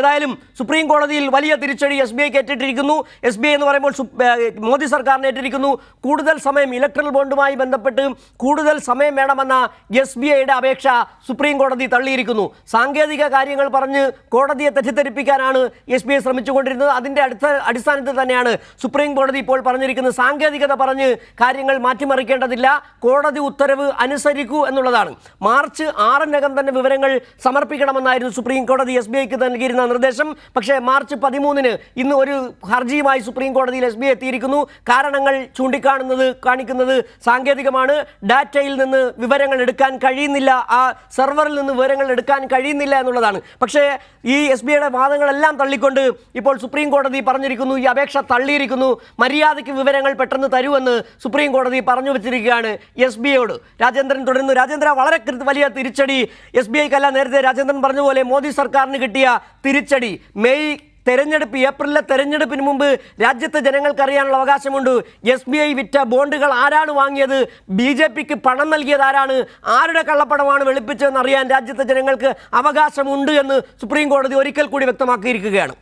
ഏതായാലും സുപ്രീം കോടതിയിൽ വലിയ തിരിച്ചടി എസ് ബി ഐക്ക് ഏറ്റിട്ടിരിക്കുന്നു. എസ് ബി ഐ എന്ന് പറയുമ്പോൾ മോദി സർക്കാരിന് ഏറ്റിരിക്കുന്നു. കൂടുതൽ സമയം ഇലക്ട്രൽ ബോണ്ടുമായി ബന്ധപ്പെട്ട് കൂടുതൽ സമയം വേണമെന്ന എസ് ബി ഐയുടെ അപേക്ഷ സുപ്രീം കോടതി തള്ളിയിരിക്കുന്നു. സാങ്കേതിക കാര്യങ്ങൾ പറഞ്ഞ് കോടതിയെ തെറ്റിദ്ധരിപ്പിക്കാനാണ് എസ് ബി ഐ ശ്രമിച്ചുകൊണ്ടിരുന്നത്. അതിന്റെ അടുത്ത അടിസ്ഥാനത്തിൽ തന്നെയാണ് സുപ്രീം കോടതി ഇപ്പോൾ പറഞ്ഞിരിക്കുന്നത്. സാങ്കേതികത പറഞ്ഞ് കാര്യങ്ങൾ മാറ്റിമറിക്കേണ്ടതില്ല. കോടതി ഉത്തരവ് അനുസരിക്കൂ എന്നുള്ളതാണ്. മാർച്ച് ആറിനകം തന്നെ വിവരങ്ങൾ സമർപ്പിക്കണമെന്നായിരുന്നു സുപ്രീം കോടതി എസ് ബി ഐക്ക് നൽകിയിരുന്ന നിർദ്ദേശം. പക്ഷേ മാർച്ച് പതിമൂന്നിന് ഇന്ന് ഒരു ഹർജിയുമായി സുപ്രീം കോടതിയിൽ എസ് ബി എത്തിയിരിക്കുന്നു. കാരണങ്ങൾ ചൂണ്ടിക്കാണുന്നത് കാണിക്കുന്നത് സാങ്കേതികമാണ്. ഡാറ്റയിൽ നിന്ന് വിവരങ്ങൾ എടുക്കാൻ കഴിയുന്നില്ല. ആ സെർവറിൽ നിന്ന് വിവരങ്ങൾ എടുക്കാൻ കഴിയുന്നില്ല എന്നുള്ളതാണ്. പക്ഷേ ഈ എസ് ബി ഐയുടെ വാദങ്ങളെല്ലാം തള്ളിക്കൊണ്ട് ഇപ്പോൾ സുപ്രീം കോടതി പറഞ്ഞിരിക്കുന്നു ഈ അപേക്ഷ തള്ളിയിരിക്കുന്നു. മര്യാദയ്ക്ക് വിവരങ്ങൾ പെട്ടെന്ന് തരുമെന്ന് സുപ്രീം കോടതി പറഞ്ഞു വെച്ചിരിക്കുകയാണ് എസ് ബി ഐയോട്. രാജേന്ദ്രൻ തുടരുന്നു. രാജേന്ദ്ര വളരെ വലിയ തിരിച്ചടി. എസ് ബി ഐക്കല്ല നേരത്തെ രാജേന്ദ്രൻ പറഞ്ഞ പോലെ മോദി സർക്കാരിന് കിട്ടിയ തിരിച്ചടി. മെയ് തെരഞ്ഞെടുപ്പ് ഏപ്രിലിലെ തെരഞ്ഞെടുപ്പിന് മുമ്പ് രാജ്യത്തെ ജനങ്ങൾക്ക് അറിയാനുള്ള അവകാശമുണ്ട്. എസ് ബി ഐ വിറ്റ ബോണ്ടുകൾ ആരാണ് വാങ്ങിയത്? ബി ജെ പിക്ക് പണം നൽകിയത് ആരാണ്? ആരുടെ കള്ളപ്പണമാണ് വെളുപ്പിച്ചതെന്ന് അറിയാൻ രാജ്യത്തെ ജനങ്ങൾക്ക് അവകാശമുണ്ട് എന്ന് സുപ്രീം കോടതി ഒരിക്കൽ കൂടി വ്യക്തമാക്കിയിരിക്കുകയാണ്.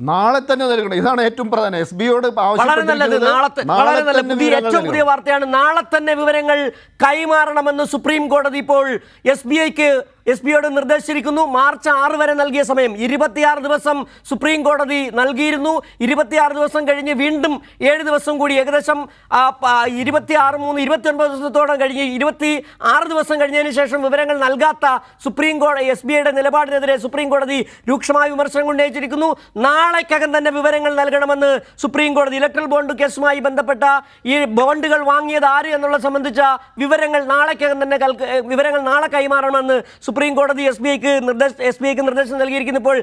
നാളെ തന്നെ നൽകണം. ഇതാണ് ഏറ്റവും പ്രധാനം. എസ് ബിയോട് വളരെ നല്ലത്. നാളത്തെ വളരെ നല്ല പുതിയ ഏറ്റവും പുതിയ വാർത്തയാണ്. നാളെ തന്നെ വിവരങ്ങൾ കൈമാറണമെന്ന് സുപ്രീം കോടതി ഇപ്പോൾ എസ് ബി ഐക്ക് എസ് പിയോട് നിർദ്ദേശിച്ചിരിക്കുന്നു. മാർച്ച് ആറ് വരെ നൽകിയ സമയം. ഇരുപത്തിയാറ് ദിവസം സുപ്രീം കോടതി നൽകിയിരുന്നു. ഇരുപത്തിയാറ് ദിവസം കഴിഞ്ഞ് വീണ്ടും ഏഴ് ദിവസം കൂടി ഏകദേശം ഇരുപത്തിയാറ് മൂന്ന് ഇരുപത്തിയൊൻപത് ദിവസത്തോളം കഴിഞ്ഞ് ഇരുപത്തി ആറ് ദിവസം കഴിഞ്ഞതിന് ശേഷം വിവരങ്ങൾ നൽകാത്ത സുപ്രീം കോടതി എസ് ബി ഐയുടെ നിലപാടിനെതിരെ സുപ്രീം കോടതി രൂക്ഷമായ വിമർശനം ഉന്നയിച്ചിരിക്കുന്നു. നാളേക്കകം തന്നെ വിവരങ്ങൾ നൽകണമെന്ന് സുപ്രീം കോടതി ഇലക്ട്രൽ ബോണ്ട് കേസുമായി ബന്ധപ്പെട്ട ഈ ബോണ്ടുകൾ വാങ്ങിയത് ആര് എന്നുള്ള സംബന്ധിച്ച വിവരങ്ങൾ നാളേക്കകം തന്നെ വിവരങ്ങൾ നാളെ കൈമാറണമെന്ന് സുപ്രീം കോടതി എസ് ബി ഐക്ക് നിർദ്ദേശം എസ് ബി ഐക്ക് നിർദ്ദേശം നൽകിയിരിക്കുന്നു ഇപ്പോൾ